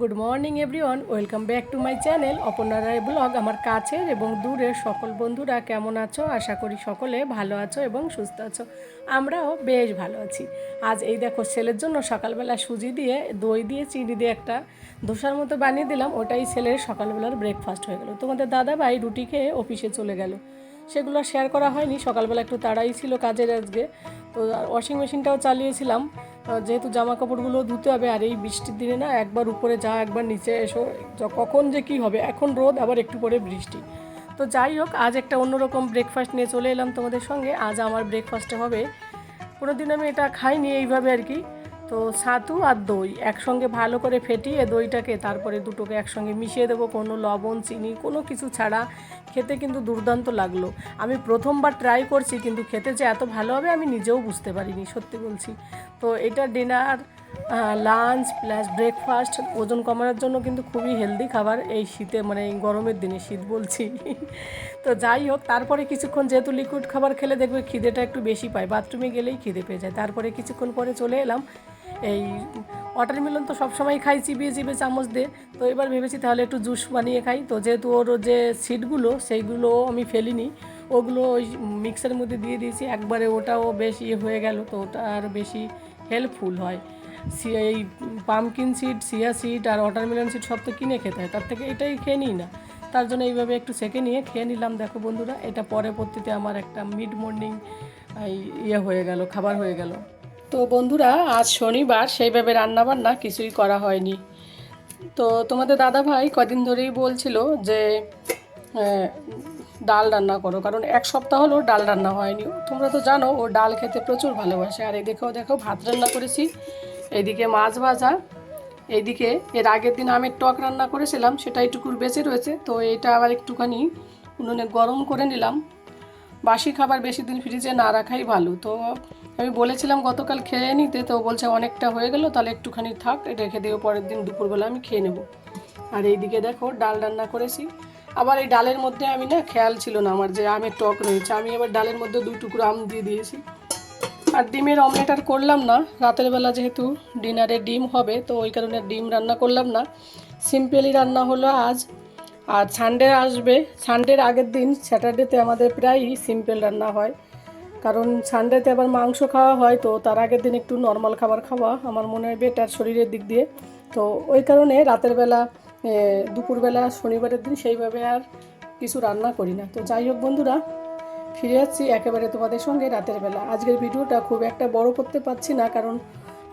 Good morning everyone welcome back to my channel Aparna Roy blog আমার কাছের এবং দূরের সকল বন্ধুরা কেমন আছো? আশা করি সকলে ভালো আছো এবং সুস্থ আছো। আমরাও বেশ ভালো আছি। আজ এই দেখো, ছেলের জন্য সকালবেলা সুজি দিয়ে, দই দিয়ে, চিনি দিয়ে একটা ধোসার মতো বানিয়ে দিলাম। ওটাই ছেলের সকালবেলার ব্রেকফাস্ট হয়ে গেলো। তোমাদের দাদা ভাই রুটি খেয়ে অফিসে চলে গেল। সেগুলো শেয়ার করা হয়নি। সকালবেলা একটু তাড়াই ছিল কাজের আজকে। তো ওয়াশিং মেশিনটাও চালিয়েছিলাম। যেহেতু জামা কাপড়গুলো ধুতে হবে আর এই বৃষ্টির দিনে না, একবার উপরে যা, একবার নিচে এসো। কখন যে কি হবে, এখন রোদ, আবার একটু পরে বৃষ্টি। তো যাই হোক, আজ একটা অন্যরকম ব্রেকফাস্ট নিয়ে চলে এলাম তোমাদের সঙ্গে। আজ আমার ব্রেকফাস্টে হবে। কোনো দিন আমি এটা খাইনি এইভাবে আর কি। তো ছাতু আর দই একসঙ্গে ভালো করে ফেটিয়ে দইটাকে তারপরে দুটোকে একসঙ্গে মিশিয়ে দেবো। কোনো লবণ, চিনি, কোনো কিছু ছাড়া। খেতে কিন্তু দুর্দান্ত লাগল। আমি প্রথমবার ট্রাই করছি, কিন্তু খেতে যে এত ভালো হবে আমি নিজেও বুঝতে পারিনি, সত্যি বলছি। তো এটা ডিনার লাঞ্চ প্লাস ব্রেকফাস্ট ওজন কমানোর জন্য কিন্তু খুবই হেলদি খাবার এই শীতে মানে এই গরমের দিনে শীত বলছি। তো যাই হোক, তারপরে কিছুক্ষণ যেহেতু লিকুইড খাবার খেলে দেখবে খিদেটা একটু বেশি পায় বাথরুমে গেলেই খিদে পেয়ে যায়। তারপরে কিছুক্ষণ পরে চলে এলাম। এই ওয়াটারমেলন তো সবসময় খাই, চিবিয়ে চিবিয়ে চামচ দিয়ে। তো এবার ভেবেছি তাহলে একটু জুস বানিয়ে খাই। তো যেহেতু ওর যে সিডগুলো সেইগুলো আমি ফেলিনি, ওগুলো ওই মিক্সারের মধ্যে দিয়ে দিয়েছি। একবারে ওটাও বেশ ইয়ে হয়ে গেল, তো ওটা আর বেশি হেল্পফুল হয়। সি- এই পামকিন সিড সিয়া সিড আর ওয়াটারমেলন সিড সব তো কিনে খেতে হয়, তার থেকে এটাই খেয়ে নিই না। তার জন্য এইভাবে একটু সেকে নিয়ে খেয়ে নিলাম, দেখো বন্ধুরা। এটা পরবর্তীতে আমার একটা মিড মর্নিং ইয়ে হয়ে গেল, খাবার হয়ে গেল। তো বন্ধুরা, আজ শনিবার, সেইভাবে রান্নাবান্না কিছুই করা হয়নি। তো তোমাদের দাদা ভাই কদিন ধরেই বলছিল যে ডাল রান্না করো, কারণ এক সপ্তাহ হলো ডাল রান্না হয়নি। তোমরা তো জানো, ও ডাল খেতে প্রচুর ভালোবাসে। আর এদিকেও দেখো, ভাত রান্না করেছি, এদিকে মাছ ভাজা এইদিকে এর আগের দিন আমের টক রান্না করেছিলাম, সেটা একটুকুর বেঁচে রয়েছে। তো এটা আবার একটুখানি উনুনে গরম করে নিলাম। বাসি খাবার বেশি দিন ফ্রিজে না রাখাই ভালো। তো আমি বলেছিলাম, গতকাল খেয়ে নিতে। তো বলছে, অনেকটা হয়ে গেল, তাহলে একটুখানি থাক, রেখে দিও, পরের দিন দুপুরবেলা আমি খেয়ে নেব। আর এইদিকে দেখো, ডাল রান্না করেছি। আবার এই ডালের মধ্যে আমি না, খেয়াল ছিল না আমার যে আমের টক রয়েছে। আমি এবার ডালের মধ্যে দুই টুকরো আম দিয়ে দিয়েছি। আর ডিমের অমলেট আর করলাম না। রাতের বেলা যেহেতু ডিনারে ডিম হবে, তো ওই কারণে ডিম রান্না করলাম না। সিম্পলি রান্না হলো আজ। আর সানডে আসবে। সানডের আগের দিন স্যাটারডেতে আমাদের প্রায়ই সিম্পল রান্না হয়। কারণ সানডেতে আবার মাংস খাওয়া হয়, তো তার আগের দিন একটু নর্মাল খাবার খাওয়া আমার মনে হয় বেটার শরীরের দিক দিয়ে। তো ওই কারণে রাতের বেলা দুপুরবেলা, শনিবারের দিন সেইভাবে আর কিছু রান্না করি না। তো যাই হোক বন্ধুরা, ফিরে যাচ্ছি একেবারে তোমাদের সঙ্গে রাতের বেলা। আজকের ভিডিওটা খুব একটা বড় করতে পারছি না, কারণ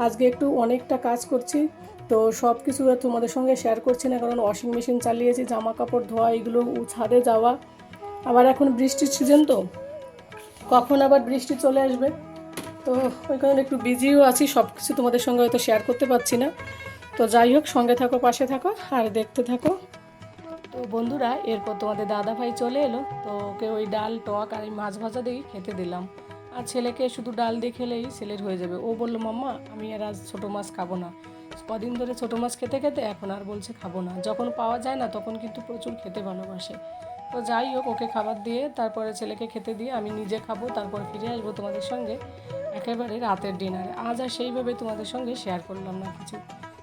আজকে একটু অনেকটা কাজ করছি। তো সব কিছু তোমাদের সঙ্গে শেয়ার করছি না, কারণ ওয়াশিং মেশিন চালিয়েছি জামা কাপড় ধোয়া, এগুলো ছাদে যাওয়া। আবার এখন বৃষ্টির সিজন তো, কখন আবার বৃষ্টি চলে আসবে? তো ওই কারণে একটু বিজিও আছি সব কিছু তোমাদের সঙ্গে হয়তো শেয়ার করতে পারছি না। তো যাই হোক, সঙ্গে থাকো, পাশে থাকো, আর দেখতে থাকো। তো বন্ধুরা, এরপর তোমাদের দাদা ভাই চলে এলো, তো ওকে ওই ডাল, টক আর এই মাছ ভাজা দিয়েই খেতে দিলাম। আর ছেলেকে শুধু ডাল দিয়ে খেলেই ছেলের হয়ে যাবে। ও বলল, মাম্মা, আমি আর আজ ছোটো মাছ খাব না। কদিন ধরে ছোটো মাছ খেতে খেতে এখন আর বলছে খাব না। যখন পাওয়া যায় না তখন কিন্তু প্রচুর খেতে ভালোবাসে। তো যাই হোক, ওকে খাবার দিয়ে, তারপরে ছেলেকে খেতে দিয়ে আমি নিজে খাব, তারপর ফিরে আসব তোমাদের সঙ্গে একেবারে রাতের ডিনারে আজ আর সেইভাবে তোমাদের সঙ্গে শেয়ার করলাম না কিছু।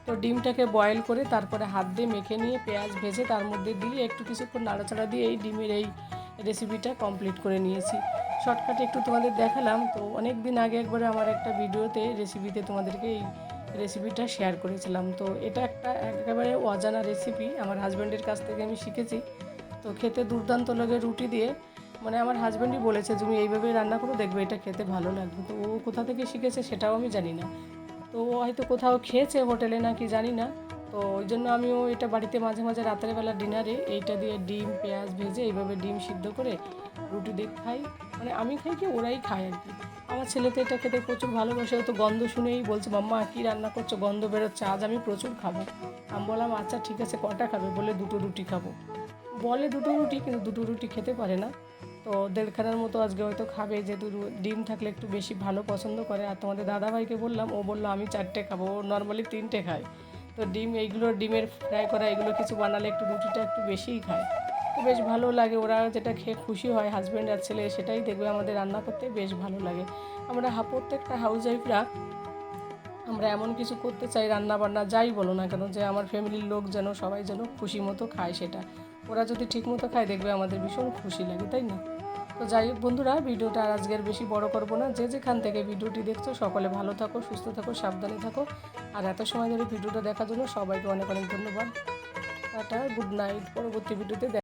তো ডিমটাকে বয়েল করে, তারপরে হাত দিয়ে মেখে নিয়ে পেঁয়াজ ভেজে তার মধ্যে দিয়ে একটু কিছুক্ষণ নাড়াচাড়া দিয়ে এই ডিমের এই রেসিপিটা কমপ্লিট করে নিয়েছি। শর্টকাটে একটু তোমাদের দেখালাম। তো অনেক দিন আগে একবারে আমার একটা ভিডিওতে রেসিপিতে তোমাদেরকে এই রেসিপিটা শেয়ার করেছিলাম। তো এটা একটা একেবারে অজানা রেসিপি আমার হাজব্যান্ডের কাছ থেকে আমি শিখেছি। তো খেতে দুর্দান্ত লাগে রুটি দিয়ে। মানে আমার হাজব্যান্ডই বলেছে তুমি এইভাবে রান্না করো, দেখবে এটা খেতে ভালো লাগবে। তো ও কোথা থেকে শিখেছে সেটাও আমি জানি না। তো ও হয়তো কোথাও খেয়েছে হোটেলে নাকি জানি না। তো ওই জন্য আমিও এটা বাড়িতে মাঝে মাঝে রাতের বেলা ডিনারে এইটা দিয়ে ডিম, পেঁয়াজ ভেজে এইভাবে ডিম সিদ্ধ করে রুটি দিয়ে খাই। মানে আমি খাই কি ওরাই খায় আর কি। আমার ছেলে তো এটা খেতে প্রচুর ভালোবাসে তো গন্ধ শুনেই বলছে, মাম্মা, কী রান্না করছ? গন্ধ বেরোচ্ছে, আজ আমি প্রচুর খাব। আমি বললাম আচ্ছা ঠিক আছে, কটা খাবে? বলে, দুটো রুটি খাব। বলে, দুটো রুটি? কিন্তু দুটো রুটি খেতে পারে না। তো দেড়খানার মতো আজকে হয়তো খাবে, যেহেতু ডিম থাকলে একটু বেশি ভালো পছন্দ করে। আর তোমাদের দাদাভাইকে বললাম, ও বলল, আমি চারটে খাব। ও নর্মালি তিনটে খায়। তো ডিম, এইগুলো ডিমের ফ্রাই করা, এগুলো কিছু বানালে একটু রুটিটা একটু বেশিই খায়। তো বেশ ভালো লাগে, ওরা যেটা খেয়ে খুশি হয় হাজব্যান্ড আর ছেলে, সেটাই দেখবে আমাদের রান্না করতে বেশ ভালো লাগে। আমরা প্রত্যেকটা হাউস ওয়াইফরা আমরা এমন কিছু করতে চাই রান্না বান্না যাই বলো না কেন, যে আমার ফ্যামিলির লোক যেন সবাই যেন খুশি মতো খায় সেটা। ওরা যদি ঠিক মতো খায়, দেখবে আমাদের ভীষণ খুশি লাগে, তাই না? তো যাই হোক বন্ধুরা, ভিডিওটা আর আজকের বেশি বড় করব না। যে যেখান থেকে ভিডিওটি দেখছ, সকলে ভালো থাকো, সুস্থ থাকো, সাবধানে থাকো। আর এত সময় ধরে ভিডিওটা দেখার জন্য সবাইকে অনেক অনেক ধন্যবাদ। Ta-ta, good night. পরবর্তী ভিডিওতে দেখা